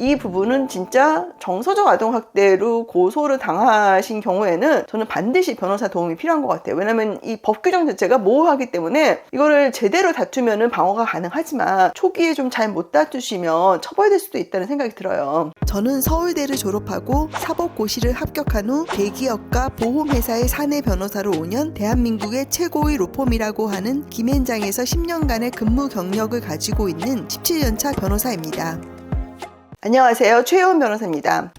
이 부분은 진짜 정서적 아동학대로 고소를 당하신 경우에는 저는 반드시 변호사 도움이 필요한 것 같아요. 왜냐면 이 법 규정 자체가 모호하기 때문에 이거를 제대로 다투면은 방어가 가능하지만 초기에 좀 잘 못 다투시면 처벌될 수도 있다는 생각이 들어요. 저는 서울대를 졸업하고 사법고시를 합격한 후 대기업과 보험회사의 사내 변호사로 5년 대한민국의 최고의 로펌이라고 하는 김앤장에서 10년간의 근무 경력을 가지고 있는 17년차 변호사입니다. 안녕하세요. 최혜원 변호사입니다.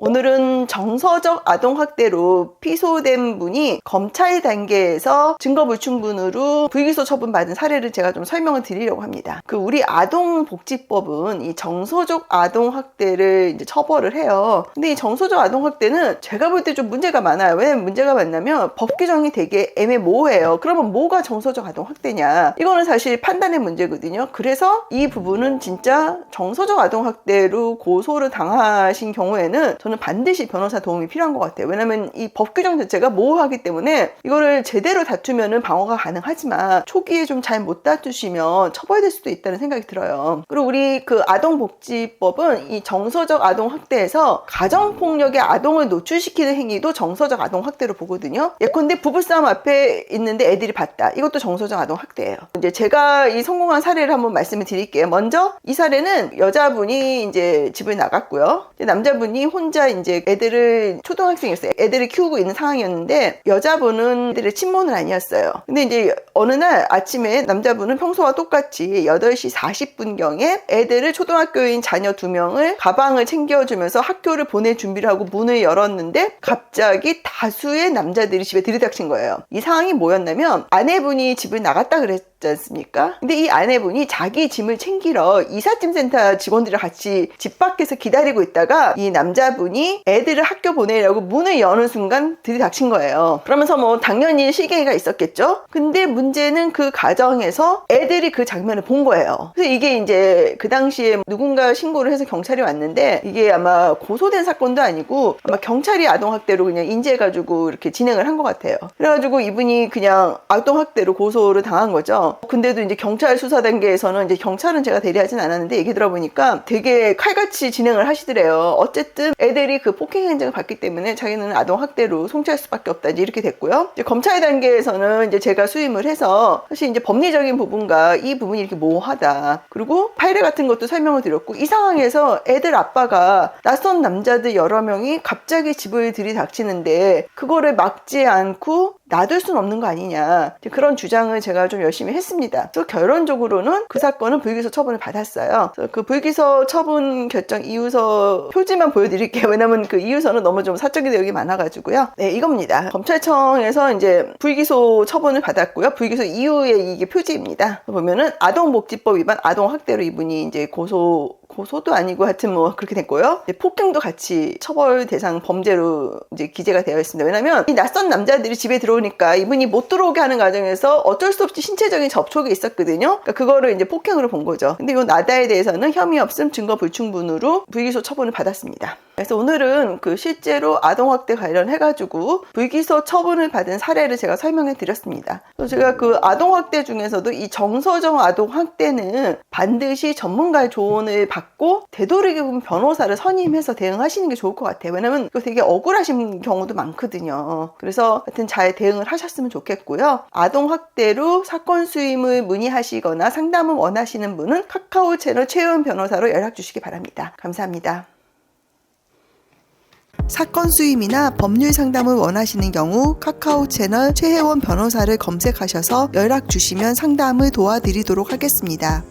오늘은 정서적 아동학대로 피소된 분이 검찰 단계에서 증거불충분으로 불기소 처분받은 사례를 제가 좀 설명을 드리려고 합니다. 그 우리 아동복지법은 이 정서적 아동학대를 이제 처벌을 해요. 근데 이 정서적 아동학대는 제가 볼 때 좀 문제가 많아요. 왜 문제가 많냐면 법 규정이 되게 애매모호해요. 그러면 뭐가 정서적 아동학대냐? 이거는 사실 판단의 문제거든요. 그래서 이 부분은 진짜 정서적 아동학대로 고소를 당하신 경우에는 저는 반드시 변호사 도움이 필요한 것 같아요. 왜냐면 이 법 규정 자체가 모호하기 때문에 이거를 제대로 다투면은 방어가 가능하지만 초기에 좀 잘 못 다투시면 처벌될 수도 있다는 생각이 들어요. 그리고 우리 그 아동복지법은 이 정서적 아동 학대에서 가정폭력에 아동을 노출시키는 행위도 정서적 아동 학대로 보거든요. 예컨대 부부싸움 앞에 있는데 애들이 봤다. 이것도 정서적 아동 학대예요. 이제 제가 이 성공한 사례를 한번 말씀을 드릴게요. 먼저 이 사례는 여자분이 이제 집을 나갔고요. 남자분이 혼자 이제 애들을 초등학생이었어요. 애들을 키우고 있는 상황이었는데 여자분은 애들의 친모는 아니었어요. 근데 이제 어느 날 아침에 남자분은 평소와 똑같이 8시 40분경에 애들을 초등학교인 자녀 두 명을 가방을 챙겨주면서 학교를 보낼 준비를 하고 문을 열었는데 갑자기 다수의 남자들이 집에 들이닥친 거예요. 이 상황이 뭐였냐면 아내분이 집을 나갔다 그랬 지 않습니까? 근데 이 아내분이 자기 짐을 챙기러 이삿짐 센터 직원들이랑 같이 집 밖에서 기다리고 있다가 이 남자분이 애들을 학교 보내려고 문을 여는 순간 들이닥친 거예요. 그러면서 뭐 당연히 시계가 있었겠죠? 근데 문제는 그 가정에서 애들이 그 장면을 본 거예요. 그래서 이게 이제 그 당시에 누군가 신고를 해서 경찰이 왔는데 이게 아마 고소된 사건도 아니고 아마 경찰이 아동학대로 그냥 인지해가지고 이렇게 진행을 한 것 같아요. 그래가지고 이분이 그냥 아동학대로 고소를 당한 거죠. 근데도 이제 경찰 수사 단계에서는 이제 경찰은 제가 대리하진 않았는데 얘기 들어보니까 되게 칼같이 진행을 하시더래요. 어쨌든 애들이 그 폭행 행정을 받기 때문에 자기는 아동 학대로 송치할 수밖에 없다. 이제 이렇게 됐고요. 이제 검찰 단계에서는 이제 제가 수임을 해서 사실 이제 법리적인 부분과 이 부분이 이렇게 모호하다. 그리고 파일에 같은 것도 설명을 드렸고 이 상황에서 애들 아빠가 낯선 남자들 여러 명이 갑자기 집을 들이닥치는데 그거를 막지 않고 놔둘 수는 없는 거 아니냐 그런 주장을 제가 좀 열심히 했습니다. 그래서 결론적으로는 그 사건은 불기소 처분을 받았어요. 그 불기소 처분 결정 이유서 표지만 보여드릴게요. 왜냐면 그 이유서는 너무 좀 사적인 내용이 많아가지고요. 네 이겁니다. 검찰청에서 이제 불기소 처분을 받았고요. 불기소 이후에 이게 표지입니다. 보면은 아동복지법 위반 아동학대로 이분이 이제 고소 고소도 아니고 하여튼 뭐 그렇게 됐고요. 폭행도 같이 처벌 대상 범죄로 이제 기재가 되어 있습니다. 왜냐면 이 낯선 남자들이 집에 들어오니까 이분이 못 들어오게 하는 과정에서 어쩔 수 없이 신체적인 접촉이 있었거든요. 그러니까 그거를 이제 폭행으로 본 거죠. 근데 이거 나다에 대해서는 혐의 없음 증거 불충분으로 불기소 처분을 받았습니다. 그래서 오늘은 그 실제로 아동학대 관련해가지고 불기소 처분을 받은 사례를 제가 설명해 드렸습니다. 그래서 제가 그 아동학대 중에서도 이 정서적 아동학대는 반드시 전문가의 조언을 받고 되도록이면 변호사를 선임해서 대응하시는 게 좋을 것 같아요. 왜냐면 이거 되게 억울하신 경우도 많거든요. 그래서 하여튼 잘 대응을 하셨으면 좋겠고요. 아동 학대로 사건 수임을 문의하시거나 상담을 원하시는 분은 카카오 채널 최은 변호사로 연락 주시기 바랍니다. 감사합니다. 사건 수임이나 법률 상담을 원하시는 경우 카카오 채널 최혜원 변호사를 검색하셔서 연락 주시면 상담을 도와드리도록 하겠습니다.